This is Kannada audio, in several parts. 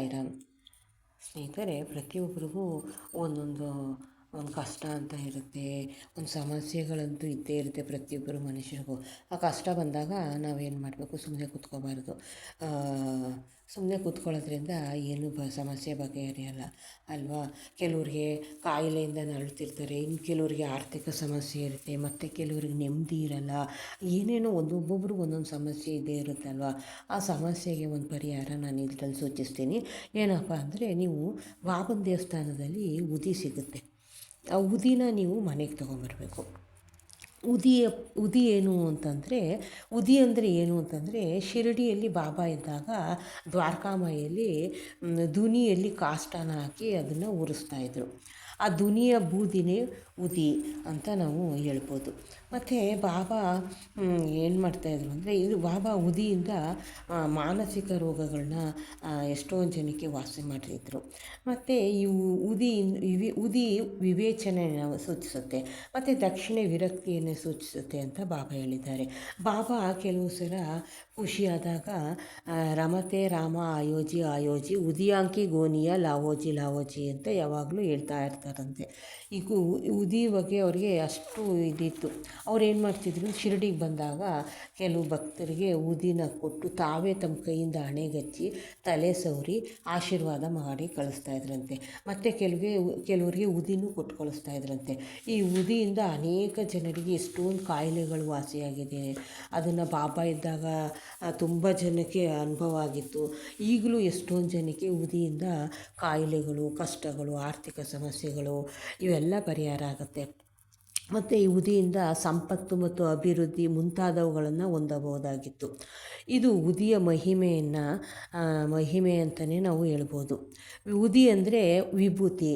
ಸಾಯಿರಾಮ್ ಸ್ನೇಹಿತರೆ ಪ್ರತಿಯೊಬ್ಬರಿಗೂ ಒಂದೊಂದು ಒಂದು ಕಷ್ಟ ಅಂತ ಇರುತ್ತೆ, ಒಂದು ಸಮಸ್ಯೆಗಳಂತೂ ಇದ್ದೇ ಇರುತ್ತೆ ಪ್ರತಿಯೊಬ್ಬರು ಮನುಷ್ಯರಿಗೂ. ಆ ಕಷ್ಟ ಬಂದಾಗ ನಾವೇನು ಮಾಡಬೇಕು? ಸುಮ್ಮನೆ ಕೂತ್ಕೋಬಾರ್ದು. ಸುಮ್ಮನೆ ಕೂತ್ಕೊಳ್ಳೋದ್ರಿಂದ ಏನು ಬ, ಸಮಸ್ಯೆ ಬಗೆಹರಿಯಲ್ಲ. ಅಲ್ವಾ? ಕೆಲವ್ರಿಗೆ ಕಾಯಿಲೆಯಿಂದ ನರಳ್ತಿರ್ತಾರೆ ಇನ್ನು ಕೆಲವ್ರಿಗೆ ಆರ್ಥಿಕ ಸಮಸ್ಯೆ ಇರುತ್ತೆ, ಮತ್ತು ಕೆಲವ್ರಿಗೆ ನೆಮ್ಮದಿ ಇರಲ್ಲ. ಏನೇನೋ ಒಂದು ಒಬ್ಬೊಬ್ರಿಗೆ ಒಂದೊಂದು ಸಮಸ್ಯೆ ಇದ್ದೇ ಇರುತ್ತಲ್ವ ಆ ಸಮಸ್ಯೆಗೆ ಒಂದು ಪರಿಹಾರ ನಾನು ಇದರಲ್ಲಿ ಸೂಚಿಸ್ತೀನಿ. ಏನಪ್ಪ ಅಂದರೆ ನೀವು ಬಾಬನ್ ದೇವಸ್ಥಾನದಲ್ಲಿ ಉದಿ ಸಿಗುತ್ತೆ. ಆ ಉದಿನ ನೀವು ಮನೆಗೆ ತೊಗೊಂಬರ್ಬೇಕು ಉದಿ ಉದಿ ಏನು ಅಂತಂದರೆ, ಉದಿ ಅಂದರೆ ಏನು ಅಂತಂದರೆ, ಶಿರಡಿಯಲ್ಲಿ ಬಾಬಾ ಇದ್ದಾಗ ದ್ವಾರಕಾಮಾಯಿಯಲ್ಲಿ ದುನಿಯಲ್ಲಿ ಕಾಷ್ಟನ ಹಾಕಿ ಅದನ್ನು ಉರಿಸ್ತಾ ಇದ್ದರು ಆ ದುನಿಯ ಬೂದಿನೇ ಉದಿ ಅಂತ ನಾವು ಹೇಳ್ಬೋದು. ಮತ್ತು ಬಾಬಾ ಏನು ಮಾಡ್ತಾಯಿದ್ರು ಅಂದರೆ, ಇದು ಬಾಬಾ ಉದಿಯಿಂದ ಮಾನಸಿಕ ರೋಗಗಳನ್ನ ಎಷ್ಟೊಂದು ಜನಕ್ಕೆ ವಾಸಿ ಮಾಡಿದ್ರು ಮತ್ತು ಇವು ಉದಿ ಇವಿ ಉದಿ ವಿವೇಚನೆಯನ್ನು ಸೂಚಿಸುತ್ತೆ. ಮತ್ತು ದಕ್ಷಿಣ ವಿರಕ್ತಿಯನ್ನು ಸೂಚಿಸುತ್ತೆ ಅಂತ ಬಾಬಾ ಹೇಳಿದ್ದಾರೆ. ಬಾಬಾ ಕೆಲವು ಸಲ ಖುಷಿಯಾದಾಗ ರಮತೆ ರಾಮ ಆಯೋಜಿ ಆಯೋಜಿ ಉದಿಯಾಂಕಿ ಗೋನಿಯ ಲಾವೋಜಿ ಲಾವೋಜಿ ಅಂತ ಯಾವಾಗಲೂ ಹೇಳ್ತಾ ಇರ್ತಾರಂತೆ. ಈಗ ಉದಿ ಬಗ್ಗೆ ಅವರಿಗೆ ಅಷ್ಟು ಇದಿತ್ತು. ಅವ್ರು ಏನು ಮಾಡ್ತಿದ್ರು? ಶಿರಡಿಗೆ ಬಂದಾಗ ಕೆಲವು ಭಕ್ತರಿಗೆ ಊದಿನ ಕೊಟ್ಟು ತಾವೇ ತಮ್ಮ ಕೈಯಿಂದ ಹಣೆಗಚ್ಚಿ ತಲೆ ಸವರಿ ಆಶೀರ್ವಾದ ಮಾಡಿ ಕಳಿಸ್ತಾ ಇದ್ರಂತೆ. ಮತ್ತು ಕೆಲವೇ ಕೆಲವರಿಗೆ ಉದಿನೂ ಕೊಟ್ಟು ಕಳಿಸ್ತಾ ಇದ್ರಂತೆ. ಈ ಉದಿಯಿಂದ ಅನೇಕ ಜನರಿಗೆ ಎಷ್ಟೊಂದು ಕಾಯಿಲೆಗಳು ವಾಸಿಯಾಗಿದೆ. ಅದನ್ನು ಬಾಬಾ ಇದ್ದಾಗ ತುಂಬ ಜನಕ್ಕೆ ಅನುಭವ ಆಗಿತ್ತು. ಈಗಲೂ ಎಷ್ಟೊಂದು ಜನಕ್ಕೆ ಉದಿಯಿಂದ ಕಾಯಿಲೆಗಳು, ಕಷ್ಟಗಳು, ಆರ್ಥಿಕ ಸಮಸ್ಯೆಗಳು, ಇವೆಲ್ಲ ಪರಿಹಾರ ಆಗುತ್ತೆ. ಮತ್ತು ಈ ಉದಿಯಿಂದ ಸಂಪತ್ತು ಮತ್ತು ಅಭಿವೃದ್ಧಿ ಮುಂತಾದವುಗಳನ್ನು ಹೊಂದಬಹುದಾಗಿತ್ತು. ಇದು ಉದಿಯ ಮಹಿಮೆಯನ್ನು ಮಹಿಮೆ ಅಂತಲೇ ನಾವು ಹೇಳ್ಬೋದು. ಉದಿ ಅಂದರೆ ವಿಭೂತಿ.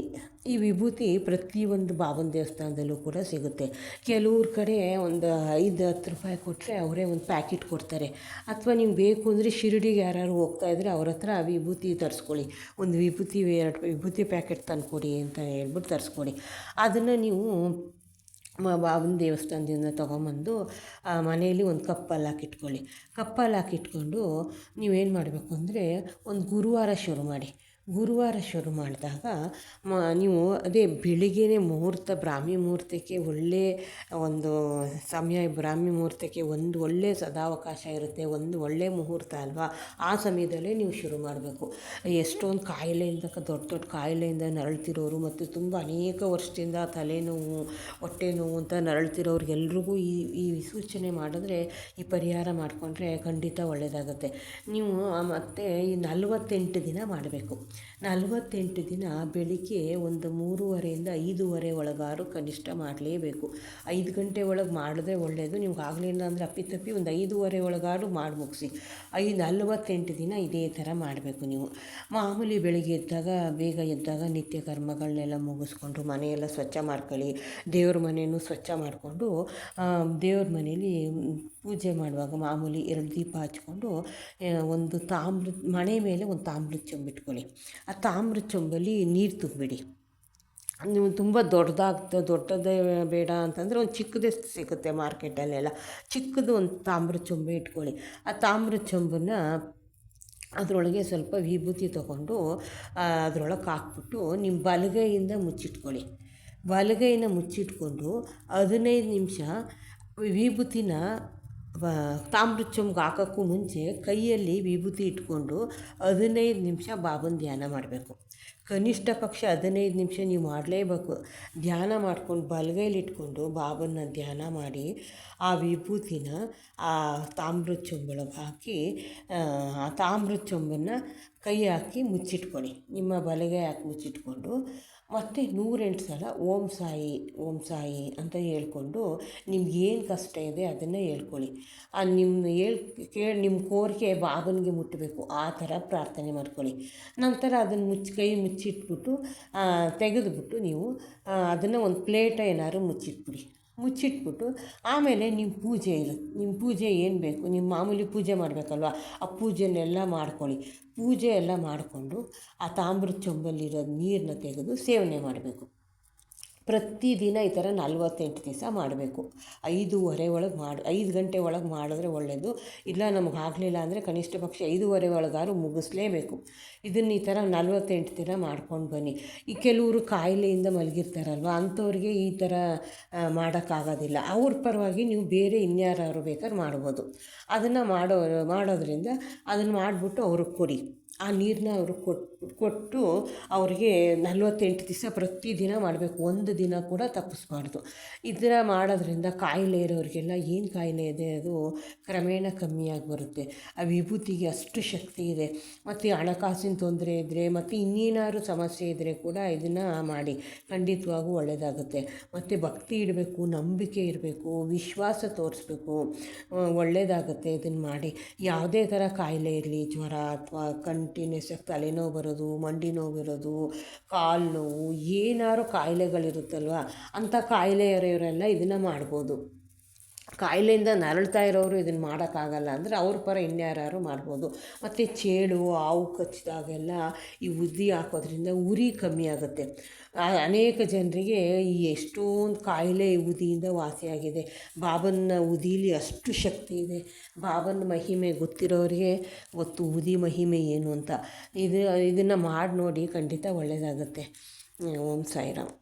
ಈ ವಿಭೂತಿ ಪ್ರತಿಯೊಂದು ಬಾಬನ ದೇವಸ್ಥಾನದಲ್ಲೂ ಕೂಡ ಸಿಗುತ್ತೆ. ಕೆಲವ್ರ ಕಡೆ ಒಂದು ಐದು, ಹತ್ತು ರೂಪಾಯಿ ಕೊಟ್ಟರೆ ಅವರೇ ಒಂದು ಪ್ಯಾಕೆಟ್ ಕೊಡ್ತಾರೆ. ಅಥವಾ ನೀವು ಬೇಕು ಅಂದರೆ ಶಿರಡಿಗೆ ಯಾರು ಹೋಗ್ತಾ ಇದ್ದರೆ ಅವ್ರ ಹತ್ರ ವಿಭೂತಿ ತರಿಸ್ಕೊಳ್ಳಿ. ಒಂದು ವಿಭೂತಿ, ಎರಡು ವಿಭೂತಿ ಪ್ಯಾಕೆಟ್ ತಂದುಕೊಡಿ ಅಂತ ಹೇಳ್ಬಿಟ್ಟು ತರಿಸ್ಕೊಳ್ಳಿ ಅದನ್ನು ನೀವು ಬಾಬನ ದೇವಸ್ಥಾನದಿಂದ ತೊಗೊಂಬಂದು ಮನೆಯಲ್ಲಿ ಒಂದು ಕಪ್ಪಲ್ಲಿ ಹಾಕಿಟ್ಕೊಳ್ಳಿ. ಕಪ್ಪಲ್ಲಿ ಹಾಕಿಟ್ಕೊಂಡು ನೀವೇನು ಮಾಡಬೇಕು ಅಂದರೆ, ಒಂದು ಗುರುವಾರ ಶುರು ಮಾಡಿ. ಗುರುವಾರ ಶುರು ಮಾಡಿದಾಗ ಮ, ನೀವು ಅದೇ ಬೆಳಿಗ್ಗೆನೇ ಮುಹೂರ್ತ, ಬ್ರಾಹ್ಮಿ ಮುಹೂರ್ತಕ್ಕೆ ಒಳ್ಳೆ ಒಂದು ಸಮಯ, ಬ್ರಾಹ್ಮಿ ಮುಹೂರ್ತಕ್ಕೆ ಒಂದು ಒಳ್ಳೆಯ ಸದಾವಕಾಶ ಇರುತ್ತೆ, ಒಂದು ಒಳ್ಳೆಯ ಮುಹೂರ್ತ ಅಲ್ವಾ? ಆ ಸಮಯದಲ್ಲೇ ನೀವು ಶುರು ಮಾಡಬೇಕು. ಎಷ್ಟೊಂದು ಕಾಯಿಲೆಯಿಂದ, ದೊಡ್ಡ ದೊಡ್ಡ ಕಾಯಿಲೆಯಿಂದ ನರಳ್ತಿರೋರು ಮತ್ತು ತುಂಬ ಅನೇಕ ವರ್ಷದಿಂದ ತಲೆನೋವು ಹೊಟ್ಟೆ ನೋವು ಅಂತ ನರಳ್ತಿರೋರಿಗೆಲ್ರಿಗೂ ಈ ಈ ಸೂಚನೆ ಮಾಡಿದ್ರೆ, ಈ ಪರಿಹಾರ ಮಾಡಿಕೊಂಡ್ರೆ ಖಂಡಿತ ಒಳ್ಳೆಯದಾಗುತ್ತೆ. ನೀವು ಮತ್ತು ಈ ನಲವತ್ತೆಂಟು ದಿನ ಮಾಡಬೇಕು. ನಲವತ್ತೆಂಟು ದಿನ ಬೆಳಿಗ್ಗೆ ಒಂದು ಮೂರುವರೆಯಿಂದ ಐದೂವರೆ ಒಳಗಾರು ಕನಿಷ್ಠ ಮಾಡಲೇಬೇಕು. ಐದು ಗಂಟೆ ಒಳಗೆ ಮಾಡಿದ್ರೆ ಒಳ್ಳೆಯದು ನಿಮ್ಗೆ ಆಗಲಿಲ್ಲ ಅಂದರೆ ಅಪ್ಪಿತಪ್ಪಿ ಒಂದು ಐದೂವರೆ ಒಳಗಾರು ಮಾಡಿ ಮುಗಿಸಿ. ಐದು ನಲವತ್ತೆಂಟು ದಿನ ಇದೇ ಥರ ಮಾಡಬೇಕು ನೀವು. ಮಾಮೂಲಿ ಬೆಳಿಗ್ಗೆ ಎದ್ದಾಗ, ಬೇಗ ಎದ್ದಾಗ ನಿತ್ಯ ಕರ್ಮಗಳನ್ನೆಲ್ಲ ಮುಗಿಸ್ಕೊಂಡು ಮನೆಯೆಲ್ಲ ಸ್ವಚ್ಛ ಮಾಡ್ಕೊಳ್ಳಿ. ದೇವ್ರ ಮನೆಯೂ ಸ್ವಚ್ಛ ಮಾಡಿಕೊಂಡು ದೇವ್ರ ಮನೇಲಿ ಪೂಜೆ ಮಾಡುವಾಗ ಮಾಮೂಲಿ ಎರಡು ದೀಪ ಹಚ್ಕೊಂಡು ಒಂದು ತಾಮ್ರ ಮನೆ ಮೇಲೆ ಒಂದು ತಾಮ್ರದ ಚೊಂಬಿಟ್ಕೊಳ್ಳಿ. ಆ ತಾಮ್ರ ಚೊಂಬಲ್ಲಿ ನೀರು ತುಂಬಿಡಿ ನೀವು ತುಂಬ ದೊಡ್ಡದಾಗ್ತ, ದೊಡ್ಡದೇ ಬೇಡ ಅಂತಂದರೆ ಒಂದು ಚಿಕ್ಕದೇ ಸಿಗುತ್ತೆ ಮಾರ್ಕೆಟಲ್ಲೆಲ್ಲ. ಚಿಕ್ಕದು ಒಂದು ತಾಮ್ರ ಚೊಂಬೆ ಇಟ್ಕೊಳ್ಳಿ. ಆ ತಾಮ್ರ ಚೊಂಬನ್ನ ಅದರೊಳಗೆ ಸ್ವಲ್ಪ ವಿಭೂತಿ ತೊಗೊಂಡು ಅದರೊಳಗೆ ಹಾಕ್ಬಿಟ್ಟು ನಿಮ್ಮ ಬಲಗೈಯಿಂದ ಮುಚ್ಚಿಟ್ಕೊಳ್ಳಿ. ಬಲಗೈನ ಮುಚ್ಚಿಟ್ಕೊಂಡು, ಹದಿನೈದು ನಿಮಿಷ ವಿಭೂತಿನ ತಾಮ್ರದ ಚೊಂಬ್ಗೆ ಹಾಕೋಕ್ಕೂ ಮುಂಚೆ ಕೈಯಲ್ಲಿ ವಿಭೂತಿ ಇಟ್ಕೊಂಡು ಹದಿನೈದು ನಿಮಿಷ ಬಾಬನ ಧ್ಯಾನ ಮಾಡಬೇಕು. ಕನಿಷ್ಠ ಪಕ್ಷ ಹದಿನೈದು ನಿಮಿಷ ನೀವು ಮಾಡಲೇಬೇಕು. ಧ್ಯಾನ ಮಾಡ್ಕೊಂಡು ಬಲಗೈಲಿ ಇಟ್ಕೊಂಡು ಬಾಬನ ಧ್ಯಾನ ಮಾಡಿ ಆ ವಿಭೂತಿನ ಆ ತಾಮ್ರದ ಚೊಂಬೊಳಗೆ ಹಾಕಿ, ಆ ತಾಮ್ರದ ಚೊಂಬನ್ನು ಕೈ ಹಾಕಿ ಮುಚ್ಚಿಟ್ಕೊಳ್ಳಿ. ನಿಮ್ಮ ಬಲಗೈ ಹಾಕಿ ಮುಚ್ಚಿಟ್ಕೊಂಡು ಮತ್ತು ನೂರೆಂಟು ಸಲ ಓಂ ಸಾಯಿ ಓಂ ಸಾಯಿ ಅಂತ ಹೇಳ್ಕೊಂಡು ನಿಮ್ಗೆ ಏನು ಕಷ್ಟ ಇದೆ ಅದನ್ನು ಹೇಳ್ಕೊಳ್ಳಿ. ನಿಮ್ಮ ಹೇಳ್, ಕೇಳಿ ನಿಮ್ಮ ಕೋರಿಕೆ ಬಾಬನಿಗೆ ಮುಟ್ಟಬೇಕು ಆ ಥರ ಪ್ರಾರ್ಥನೆ ಮಾಡ್ಕೊಳ್ಳಿ. ನಂತರ ಅದನ್ನು ಮುಚ್ಚಿ, ಕೈ ಮುಚ್ಚಿಟ್ಬಿಟ್ಟು ತೆಗೆದುಬಿಟ್ಟು ನೀವು ಅದನ್ನು ಒಂದು ಪ್ಲೇಟ ಏನಾದ್ರು ಮುಚ್ಚಿಟ್ಬಿಡಿ. ಮುಚ್ಚಿಟ್ಬಿಟ್ಟು ಆಮೇಲೆ ನಿಮ್ಮ ಪೂಜೆ ಇರುತ್ತೆ ನಿಮ್ಮ ಪೂಜೆ ಏನು ಬೇಕು? ನಿಮ್ಮ ಮಾಮೂಲಿ ಪೂಜೆ ಮಾಡಬೇಕಲ್ವ? ಆ ಪೂಜೆನೆಲ್ಲ ಮಾಡ್ಕೊಳ್ಳಿ. ಪೂಜೆ ಎಲ್ಲ ಮಾಡಿಕೊಂಡು ಆ ತಾಮ್ರದ ಚೊಂಬಲ್ಲಿರೋ ನೀರನ್ನ ತೆಗೆದು ಸೇವನೆ ಮಾಡಬೇಕು. ಪ್ರತಿದಿನ ಈ ಥರ ನಲ್ವತ್ತೆಂಟು ದಿವಸ ಮಾಡಬೇಕು. ಐದೂವರೆ ಒಳಗೆ ಮಾಡಿ, ಐದು ಗಂಟೆ ಒಳಗೆ ಮಾಡಿದ್ರೆ ಒಳ್ಳೆಯದು ಇಲ್ಲ ನಮ್ಗೆ ಆಗಲಿಲ್ಲ ಅಂದರೆ ಕನಿಷ್ಠ ಪಕ್ಷ ಐದೂವರೆ ಒಳಗಾದ್ರೂ ಮುಗಿಸ್ಲೇಬೇಕು. ಇದನ್ನು ಈ ಥರ ನಲ್ವತ್ತೆಂಟು ದಿನ ಮಾಡ್ಕೊಂಡು ಬನ್ನಿ. ಈ ಕೆಲವರು ಕಾಯಿಲೆಯಿಂದ ಮಲಗಿರ್ತಾರಲ್ವ, ಅಂಥವ್ರಿಗೆ ಈ ಥರ ಮಾಡೋಕ್ಕಾಗೋದಿಲ್ಲ. ಅವ್ರ ಪರವಾಗಿ ನೀವು ಬೇರೆ ಇನ್ಯಾರು ಬೇಕಾದ್ರೆ ಮಾಡ್ಬೋದು. ಅದನ್ನು ಮಾಡೋ, ಮಾಡೋದ್ರಿಂದ ಅದನ್ನು ಮಾಡಿಬಿಟ್ಟು ಅವ್ರಿಗೆ ಕೊಡಿ. ಆ ನೀರನ್ನ ಅವರು ಕೊಟ್ಟು ಕೊಟ್ಟು ಅವ್ರಿಗೆ ನಲವತ್ತೆಂಟು ದಿವಸ ಪ್ರತಿದಿನ ಮಾಡಬೇಕು. ಒಂದು ದಿನ ಕೂಡ ತಪ್ಪಿಸ್ಬಾರ್ದು. ಇದರ ಮಾಡೋದ್ರಿಂದ ಕಾಯಿಲೆ ಇರೋರಿಗೆಲ್ಲ ಏನು ಕಾಯಿಲೆ ಇದೆ ಅದು ಕ್ರಮೇಣ ಕಮ್ಮಿಯಾಗಿ ಬರುತ್ತೆ. ಆ ವಿಭೂತಿಗೆ ಅಷ್ಟು ಶಕ್ತಿ ಇದೆ. ಮತ್ತು ಹಣಕಾಸಿನ ತೊಂದರೆ ಇದ್ದರೆ ಮತ್ತು ಇನ್ನೇನಾದ್ರು ಸಮಸ್ಯೆ ಇದ್ದರೆ ಕೂಡ ಇದನ್ನು ಮಾಡಿ. ಖಂಡಿತವಾಗೂ ಒಳ್ಳೆಯದಾಗುತ್ತೆ ಮತ್ತು ಭಕ್ತಿ ಇಡಬೇಕು, ನಂಬಿಕೆ ಇರಬೇಕು, ವಿಶ್ವಾಸ ತೋರಿಸ್ಬೇಕು. ಒಳ್ಳೆಯದಾಗುತ್ತೆ ಇದನ್ನು ಮಾಡಿ. ಯಾವುದೇ ಥರ ಕಾಯಿಲೆ ಇರಲಿ, ಜ್ವರ ಅಥವಾ ಕಂಟಿನ್ಯೂಸ್ ಆಗಿ ತಲೆನೋವು ಬರೋದು, ಮಂಡಿ ನೋವು ಇರೋದು, ಕಾಲು ನೋವು ಏನಾದ್ರು ಕಾಯಿಲೆಗಳಿರುತ್ತಲ್ವ, ಅಂಥ ಕಾಯಿಲೆ ಇರೋರೆಲ್ಲ ಇದನ್ನು ಮಾಡ್ಬೋದು. ಕಾಯಿಲೆಯಿಂದ ನರಳ್ತಾ ಇರೋರು ಇದನ್ನು ಮಾಡೋಕ್ಕಾಗಲ್ಲ ಅಂದರೆ ಅವ್ರ ಪರ ಇನ್ಯಾರು ಮಾಡ್ಬೋದು. ಮತ್ತು ಚೇಳು ಹಾವು ಕಚ್ಚಿದಾಗೆಲ್ಲ ಈ ಉದ್ದಿ ಹಾಕೋದ್ರಿಂದ ಉರಿ ಕಮ್ಮಿ ಆಗುತ್ತೆ. ಅನೇಕ ಜನರಿಗೆ ಈ ಎಷ್ಟೊಂದು ಕಾಯಿಲೆ ಉದಿಯಿಂದ ವಾಸಿಯಾಗಿದೆ ಬಾಬನ ಉದೀಲಿ ಅಷ್ಟು ಶಕ್ತಿ ಇದೆ. ಬಾಬನ ಮಹಿಮೆ ಗೊತ್ತಿರೋರಿಗೆ ಗೊತ್ತು, ಉದಿ ಮಹಿಮೆ ಏನು ಅಂತ. ಇದು, ಇದನ್ನು ಮಾಡಿ ನೋಡಿ ಖಂಡಿತ ಒಳ್ಳೆಯದಾಗುತ್ತೆ ಓಂ ಸಾಯಿರಾಮ್.